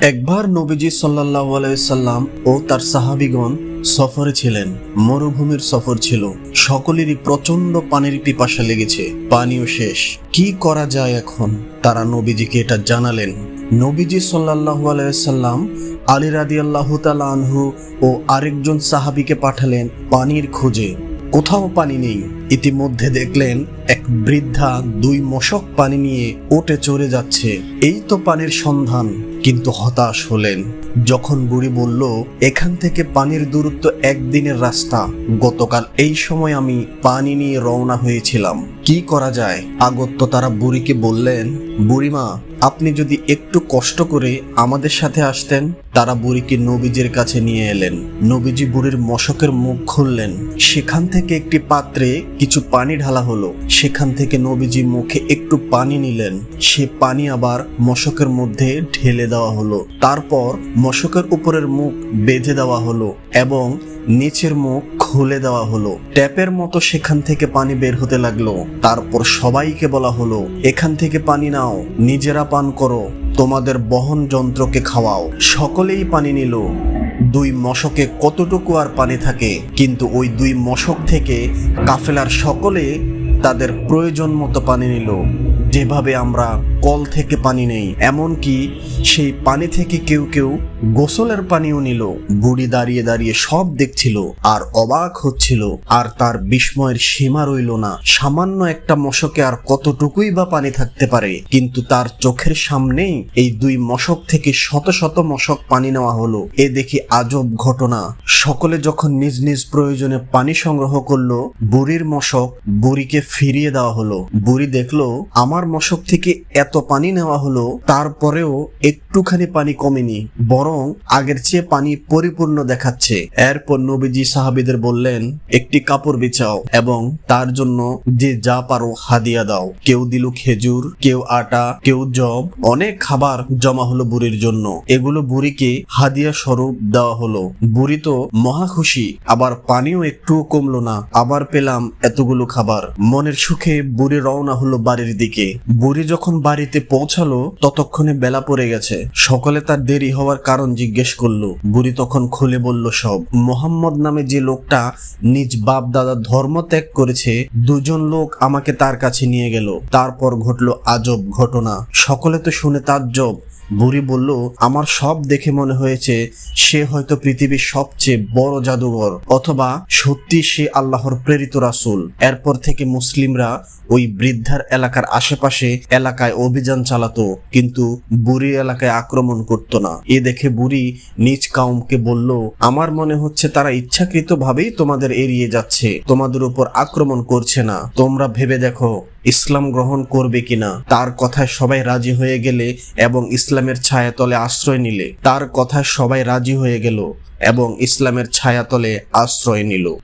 একবার নবীজি সাল্লাহ আলাইসাল্লাম ও তার সাহাবিগণ সফরে ছিলেন। মরুভূমির সফর ছিল। সকলেরই প্রচণ্ড পানির পিপাসা লেগেছে। পানিও শেষ। কি করা যায় এখন? তারা নবীজিকে এটা জানালেন। নবীজি সাল্লাহ আলাইসাল্লাম আলী রাদি আল্লাহ আনহু ও আরেকজন সাহাবিকে পাঠালেন পানির খোঁজে। কোথাও পানি নেই। ইতিমধ্যে দেখলেন এক বৃদ্ধা দুই মশক পানি নিয়ে ওটে চড়ে যাচ্ছে। এই তো পানির সন্ধান। কিন্তু হতাশ হলেন। যখন বুড়ি বলল, এখান থেকে পানির দূরত্ব একদিনের রাস্তা। গতকাল এই সময় আমি পানি নিয়ে রওনা হয়েছিলাম। কি করা যায়? আগত্য তারা বুড়িকে বললেন, বুড়িমা আপনি যদি একটু কষ্ট করে আমাদের সাথে আসতেন, তারা বুড়িকে নবীজির কাছে নিয়ে এলেন। নবীজি বুড়ির মশকের মুখ খুললেন। সেখান থেকে একটি পাত্রে কিছু পানি ঢালা হলো। সেখান থেকে নবীজি মুখে একটু পানি নিলেন। সে পানি আবার মশকের মধ্যে ঢেলে দেওয়া হলো। তারপর মশকের উপরের মুখ বেঁধে দেওয়া হলো এবং নিচের মুখ খুলে দেওয়া হলো। ট্যাপের মতো সেখান থেকে পানি বের হতে লাগল। তারপর সবাইকে বলা হলো, এখান থেকে পানি নাও, নিজেরা পান করো, তোমাদের বহন যন্ত্রকে খাওয়াও। সকলেই পানি নিল। দুই মশকে কতটুকু আর পানি থাকে, কিন্তু ওই দুই মশক থেকে কাফেলার সকলে তাদের প্রয়োজন মতো পানি নিল। যেভাবে আমরা কল থেকে পানি নেই, এমনকি সেই পানি থেকে কেউ কেউ গোসলের পানিও নিল, বুড়ি দাঁড়িয়ে দাঁড়িয়ে সব দেখছিল, আর অবাক হচ্ছিল, আর তার বিস্ময়ের সীমা রইল না। সামান্য একটা মশকে আর কতটুকুই বা পানি থাকতে পারে, কিন্তু তার চোখের সামনেই এই দুই মশক থেকে শত শত মশক পানি নেওয়া হলো। এ দেখি আজব ঘটনা। সকলে যখন নিজ নিজ প্রয়োজনে পানি সংগ্রহ করল, বুড়ির মশক বুড়িকে ফিরিয়ে দেওয়া হলো। বুড়ি দেখল, আমার মশক থেকে এত পানি নেওয়া হলো, তারপরেও একটুখানি পানি কমেনি বরং আগের চেয়ে পানি পরিপূর্ণ দেখাচ্ছে। এরপর নবীজি সাহাবিদের বললেন, একটি কাপড় বিছাও এবং তার জন্য যে যা পারো হাদিয়া দাও। কেউ দিল খেজুর, কেউ আটা, কেউ জব, অনেক খাবার জমা হলো বুড়ির জন্য। এগুলো বুড়িকে হাদিয়া স্বরূপ দেওয়া হলো। বুড়ি তো মহা খুশি, আবার পানিও একটুও কমলো না। আবার পেলাম এতগুলো খাবার। মনের সুখে বুড়ি রওনা হলো বাড়ির দিকে। বুড়ি যখন বাড়িতে পৌঁছালো, ততক্ষণে বেলা পড়ে গেছে। সকলে তার দেরি হওয়ার কারণ জিজ্ঞেস করল। বুড়ি তখন খুলে বলল, সব। মোহাম্মদ নামে যে লোকটা নিজ বাপ দাদা ধর্ম ত্যাগ করেছে, দুজন লোক আমাকে তার কাছে নিয়ে গেল। তারপর ঘটলো আজব ঘটনা। সকলে তো শুনে তাজ্জব। বুড়ি বলল, আমার সব দেখে মনে হয়েছে, সে হয়তো পৃথিবীর সবচেয়ে বড় জাদুঘর, অথবা সত্যি সে আল্লাহর প্রেরিত রাসুল। এরপর থেকে মুসলিমরা ওই বৃদ্ধার এলাকার আশেপাশে এলাকায় অভিযান চালাতো, কিন্তু বুড়ি এলাকায় আক্রমণ করত না। এ দেখে বুড়ি নিজ কাউমকে বলল, আমার মনে হচ্ছে তারা ইচ্ছাকৃত ভাবেই তোমাদের এড়িয়ে যাচ্ছে। তোমাদের উপর আক্রমণ করছে না। তোমরা ভেবে দেখো, ইসলাম গ্রহণ করবে কিনা। তার কথায় সবাই রাজি হয়ে গেলে এবং ইসলামের ছায়াতলে আশ্রয় নিলে। তার কথায় সবাই রাজি হয়ে গেল এবং ইসলামের ছায়াতলে আশ্রয় নিল।